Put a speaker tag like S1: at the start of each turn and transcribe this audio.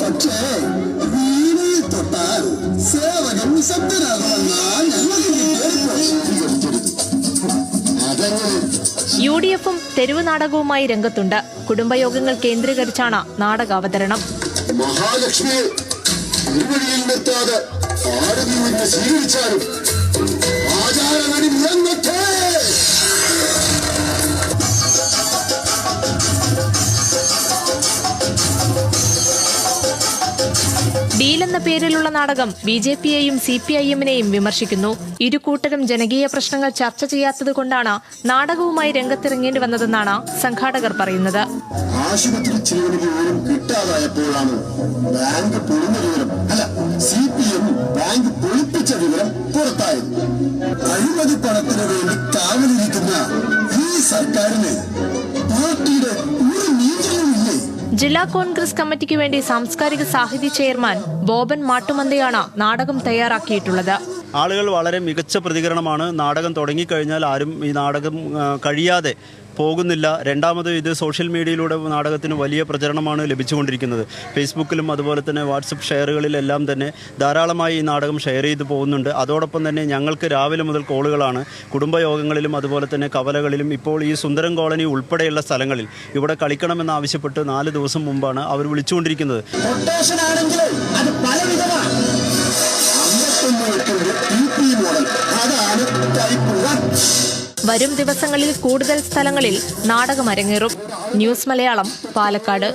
S1: പക്ഷേ വീണയിൽ തൊട്ടാൽ സേവകൻ
S2: യു ഡി എഫും തെരുവ് നാടകവുമായി രംഗത്തുണ്ട്. കുടുംബയോഗങ്ങൾ കേന്ദ്രീകരിച്ചാണ് നാടകാവതരണം.
S1: മഹാലക്ഷ്മിയെ നിർത്താതെ ആരതി സ്വീകരിച്ചാലും
S2: ഡീൽ എന്ന പേരിലുള്ള നാടകം ബി ജെ പിയെയും സി പി ഐ എമ്മിനെയും വിമർശിക്കുന്നു. ഇരു കൂട്ടരും ജനകീയ പ്രശ്നങ്ങൾ ചർച്ച ചെയ്യാത്തത് കൊണ്ടാണ് നാടകവുമായി രംഗത്തിറങ്ങേണ്ടി വന്നതെന്നാണ് സംഘാടകർ പറയുന്നത്.
S1: കിട്ടാതായപ്പോഴാണ് ബാങ്ക് അല്ല ബാങ്ക് പൊളിപ്പിച്ച വിവരം ഈ സർക്കാരിന്
S2: ജില്ലാ കോൺഗ്രസ് കമ്മിറ്റിക്ക് വേണ്ടി സാംസ്കാരിക സാഹിത്യ ചെയർമാൻ ബോബൻ മാട്ടുമന്തയാണ് നാടകം തയ്യാറാക്കിയിട്ടുള്ളത്.
S3: ആളുകൾ വളരെ മികച്ച പ്രതികരണമാണ് നാടകം തുടങ്ങിക്കഴിഞ്ഞാൽ ആരും ഈ നാടകം കഴിയാതെ പോകുന്നില്ല. രണ്ടാമത് ഇത് സോഷ്യൽ മീഡിയയിലൂടെ നാടകത്തിന് വലിയ പ്രചരണമാണ് ലഭിച്ചുകൊണ്ടിരിക്കുന്നത്. ഫേസ്ബുക്കിലും അതുപോലെ തന്നെ വാട്സപ്പ് ഷെയറുകളിലെല്ലാം തന്നെ ധാരാളമായി ഈ നാടകം ഷെയർ ചെയ്ത് പോകുന്നുണ്ട്. അതോടൊപ്പം തന്നെ ഞങ്ങൾക്ക് രാവിലെ മുതൽ കോളുകളാണ്. കുടുംബയോഗങ്ങളിലും അതുപോലെ തന്നെ കവലകളിലും ഇപ്പോൾ ഈ സുന്ദരം കോളനി ഉൾപ്പെടെയുള്ള സ്ഥലങ്ങളിൽ ഇവിടെ കളിക്കണമെന്ന് ആവശ്യപ്പെട്ട് നാല് ദിവസം മുമ്പാണ് അവർ വിളിച്ചുകൊണ്ടിരിക്കുന്നത്.
S2: വരും ദിവസങ്ങളിൽ കൂടുതൽ സ്ഥലങ്ങളിൽ നാടകം അരങ്ങേറും ന്യൂസ് മലയാളം പാലക്കാട്.